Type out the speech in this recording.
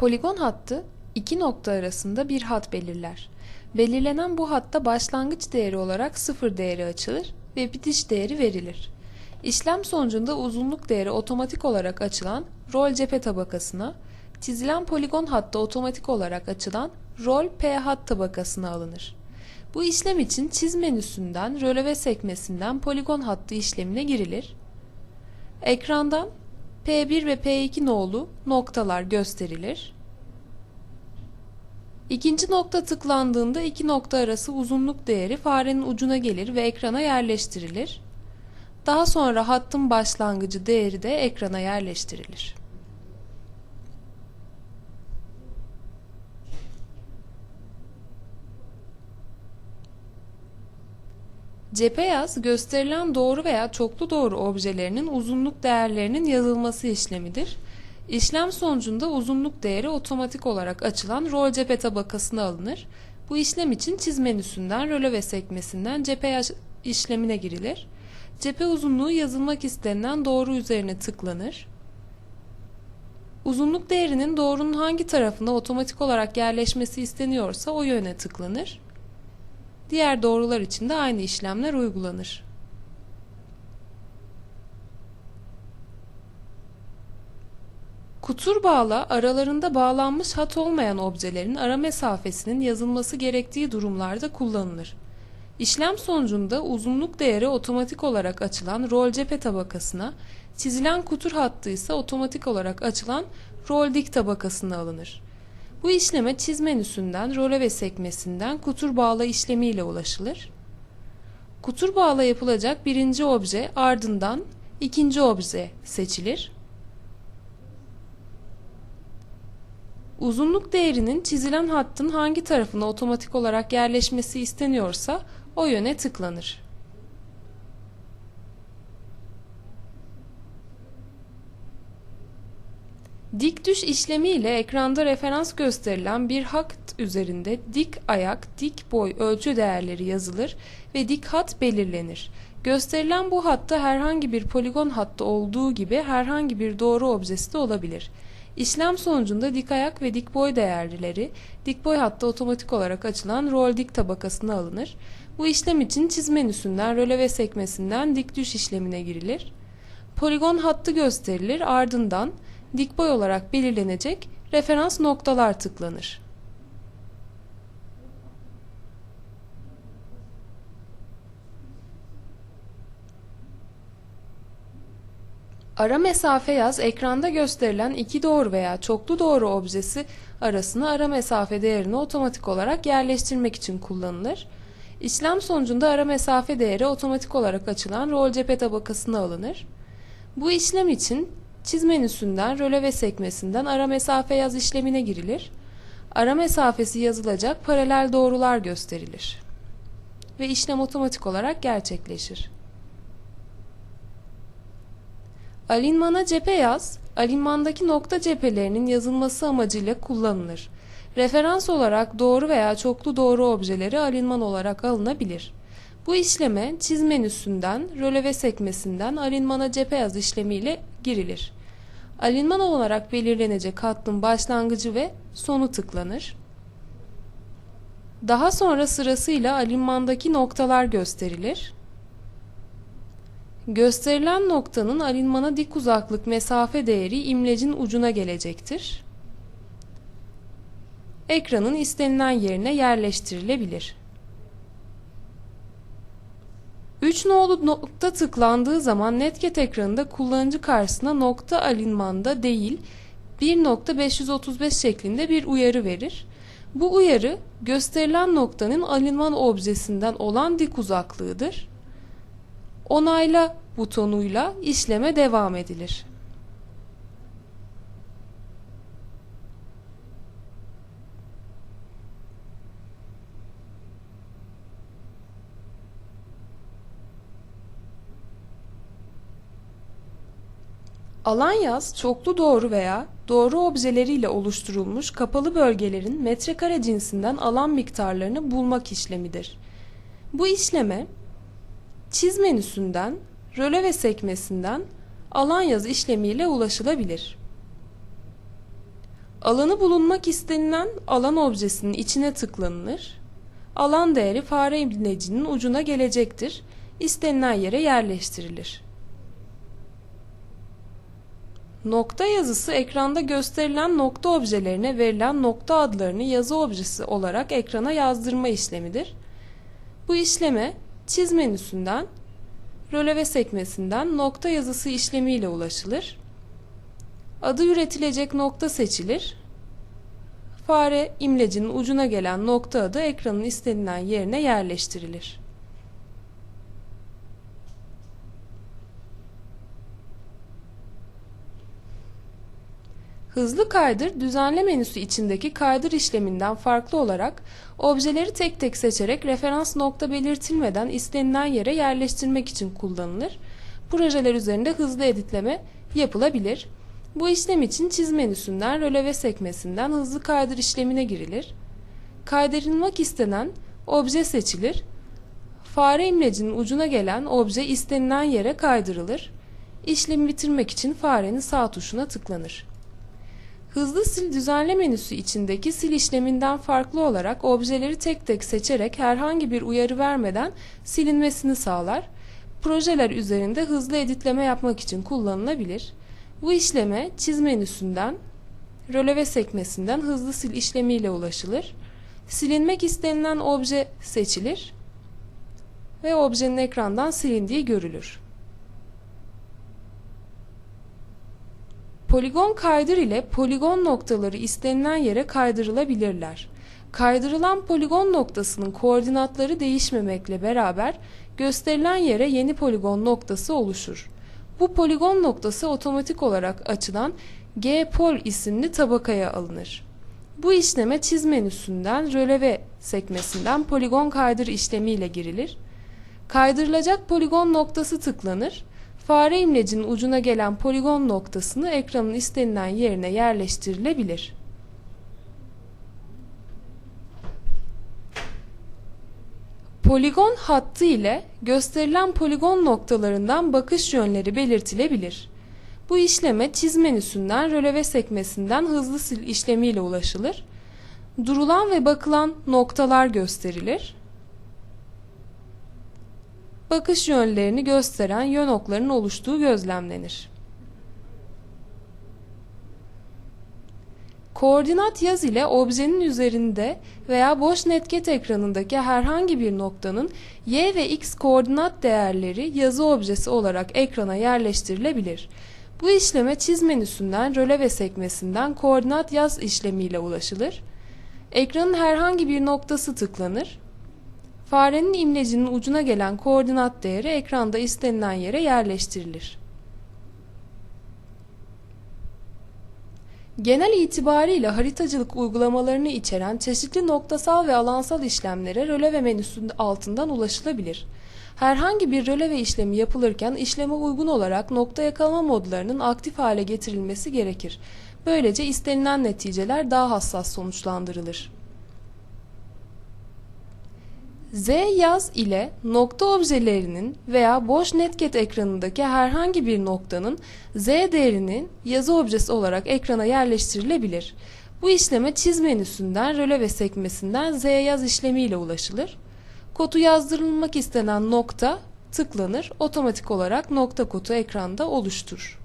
Poligon hattı iki nokta arasında bir hat belirler. Belirlenen bu hatta başlangıç değeri olarak sıfır değeri açılır ve bitiş değeri verilir. İşlem sonucunda uzunluk değeri otomatik olarak açılan rol cephe tabakasına, çizilen poligon hattı otomatik olarak açılan rol P hat tabakasına alınır. Bu işlem için çiz menüsünden röleve sekmesinden poligon hattı işlemine girilir. Ekrandan P1 ve P2 nolu noktalar gösterilir. İkinci nokta tıklandığında iki nokta arası uzunluk değeri farenin ucuna gelir ve ekrana yerleştirilir. Daha sonra hattın başlangıcı değeri de ekrana yerleştirilir. Cephe yaz gösterilen doğru veya çoklu doğru objelerinin uzunluk değerlerinin yazılması işlemidir. İşlem sonucunda uzunluk değeri otomatik olarak açılan rol cephe tabakasına alınır. Bu işlem için çiz menüsünden röleve sekmesinden cephe yaz işlemine girilir. Cephe uzunluğu yazılmak istenilen doğru üzerine tıklanır. Uzunluk değerinin doğrunun hangi tarafına otomatik olarak yerleşmesi isteniyorsa o yöne tıklanır. Diğer doğrular için de aynı işlemler uygulanır. Kutur bağla aralarında bağlanmış hat olmayan objelerin ara mesafesinin yazılması gerektiği durumlarda kullanılır. İşlem sonucunda uzunluk değeri otomatik olarak açılan rol cephe tabakasına, çizilen kutur hattı ise otomatik olarak açılan rol dik tabakasına alınır. Bu işleme çiz menüsünden röleve sekmesinden kutur bağla işlemiyle ulaşılır. Kutur bağla yapılacak birinci obje ardından ikinci obje seçilir. Uzunluk değerinin çizilen hattın hangi tarafına otomatik olarak yerleşmesi isteniyorsa o yöne tıklanır. Dik düş işlemi ile ekranda referans gösterilen bir hat üzerinde dik ayak, dik boy ölçü değerleri yazılır ve dik hat belirlenir. Gösterilen bu hatta herhangi bir poligon hattı olduğu gibi herhangi bir doğru objesi de olabilir. İşlem sonucunda dik ayak ve dik boy değerleri dik boy hattı otomatik olarak açılan rol dik tabakasına alınır. Bu işlem için çiz menüsünden röleve sekmesinden dik düş işlemine girilir. Poligon hattı gösterilir ardından dik boy olarak belirlenecek referans noktalar tıklanır. Ara mesafe yaz ekranda gösterilen iki doğru veya çoklu doğru objesi arasına ara mesafe değerini otomatik olarak yerleştirmek için kullanılır. İşlem sonucunda ara mesafe değeri otomatik olarak açılan rol cephe tabakasına alınır. Bu işlem için çiz menüsünden röleve sekmesinden ara mesafe yaz işlemine girilir. Ara mesafesi yazılacak paralel doğrular gösterilir. Ve işlem otomatik olarak gerçekleşir. Alinmana cephe yaz, alinmandaki nokta cephelerinin yazılması amacıyla kullanılır. Referans olarak doğru veya çoklu doğru objeleri alinman olarak alınabilir. Bu işleme çiz menüsünden röleve sekmesinden alinmana cephe yaz işlemiyle girilir. Alinman olarak belirlenecek hattın başlangıcı ve sonu tıklanır. Daha sonra sırasıyla alinmandaki noktalar gösterilir. Gösterilen noktanın alinmana dik uzaklık mesafe değeri imlecin ucuna gelecektir. Ekranın istenilen yerine yerleştirilebilir. 3 nolu nokta tıklandığı zaman netget ekranında kullanıcı karşısına nokta alinmanda değil 1.535 şeklinde bir uyarı verir. Bu uyarı gösterilen noktanın alinman objesinden olan dik uzaklığıdır. Onayla butonuyla işleme devam edilir. Alan yaz çoklu doğru veya doğru objeleriyle oluşturulmuş kapalı bölgelerin metrekare cinsinden alan miktarlarını bulmak işlemidir. Bu işleme çiz menüsünden röleve sekmesinden alan yaz işlemiyle ulaşılabilir. Alanı bulunmak istenilen alan objesinin içine tıklanılır. Alan değeri fare imlecinin ucuna gelecektir. İstenilen yere yerleştirilir. Nokta yazısı ekranda gösterilen nokta objelerine verilen nokta adlarını yazı objesi olarak ekrana yazdırma işlemidir. Bu işleme çiz menüsünden röleve sekmesinden nokta yazısı işlemiyle ulaşılır. Adı üretilecek nokta seçilir. Fare imlecinin ucuna gelen nokta adı ekranın istenilen yerine yerleştirilir. Hızlı kaydır düzenle menüsü içindeki kaydır işleminden farklı olarak objeleri tek tek seçerek referans nokta belirtilmeden istenilen yere yerleştirmek için kullanılır. Projeler üzerinde hızlı editleme yapılabilir. Bu işlem için çiz menüsünden röleve sekmesinden hızlı kaydır işlemine girilir. Kaydırılmak istenen obje seçilir. Fare imlecinin ucuna gelen obje istenilen yere kaydırılır. İşlemi bitirmek için farenin sağ tuşuna tıklanır. Hızlı sil düzenle menüsü içindeki sil işleminden farklı olarak objeleri tek tek seçerek herhangi bir uyarı vermeden silinmesini sağlar. Projeler üzerinde hızlı editleme yapmak için kullanılabilir. Bu işleme çiz menüsünden röleve sekmesinden hızlı sil işlemiyle ulaşılır. Silinmek istenilen obje seçilir ve objenin ekrandan silindiği görülür. Poligon kaydır ile poligon noktaları istenilen yere kaydırılabilirler. Kaydırılan poligon noktasının koordinatları değişmemekle beraber gösterilen yere yeni poligon noktası oluşur. Bu poligon noktası otomatik olarak açılan G-Pol isimli tabakaya alınır. Bu işleme çiz menüsünden röleve sekmesinden poligon kaydır işlemiyle girilir. Kaydırılacak poligon noktası tıklanır. Fare imlecinin ucuna gelen poligon noktasını ekranın istenilen yerine yerleştirilebilir. Poligon hattı ile gösterilen poligon noktalarından bakış yönleri belirtilebilir. Bu işleme çiz menüsünden röleve sekmesinden hızlı sil işlemiyle ulaşılır. Durulan ve bakılan noktalar gösterilir. Bakış yönlerini gösteren yön oklarının oluştuğu gözlemlenir. Koordinat yaz ile objenin üzerinde veya boş netket ekranındaki herhangi bir noktanın y ve x koordinat değerleri yazı objesi olarak ekrana yerleştirilebilir. Bu işleme çiz menüsünden röleve sekmesinden koordinat yaz işlemiyle ulaşılır. Ekranın herhangi bir noktası tıklanır. Farenin imlecinin ucuna gelen koordinat değeri ekranda istenilen yere yerleştirilir. Genel itibariyle haritacılık uygulamalarını içeren çeşitli noktasal ve alansal işlemlere röleve menüsünün altından ulaşılabilir. Herhangi bir röleve işlemi yapılırken işleme uygun olarak nokta yakalama modlarının aktif hale getirilmesi gerekir. Böylece istenilen neticeler daha hassas sonuçlandırılır. Z yaz ile nokta objelerinin veya boş netket ekranındaki herhangi bir noktanın Z değerinin yazı objesi olarak ekrana yerleştirilebilir. Bu işleme çiz menüsünden röleve sekmesinden Z yaz işlemiyle ulaşılır. Kodu yazdırılmak istenen nokta tıklanır, otomatik olarak nokta kodu ekranda oluşturur.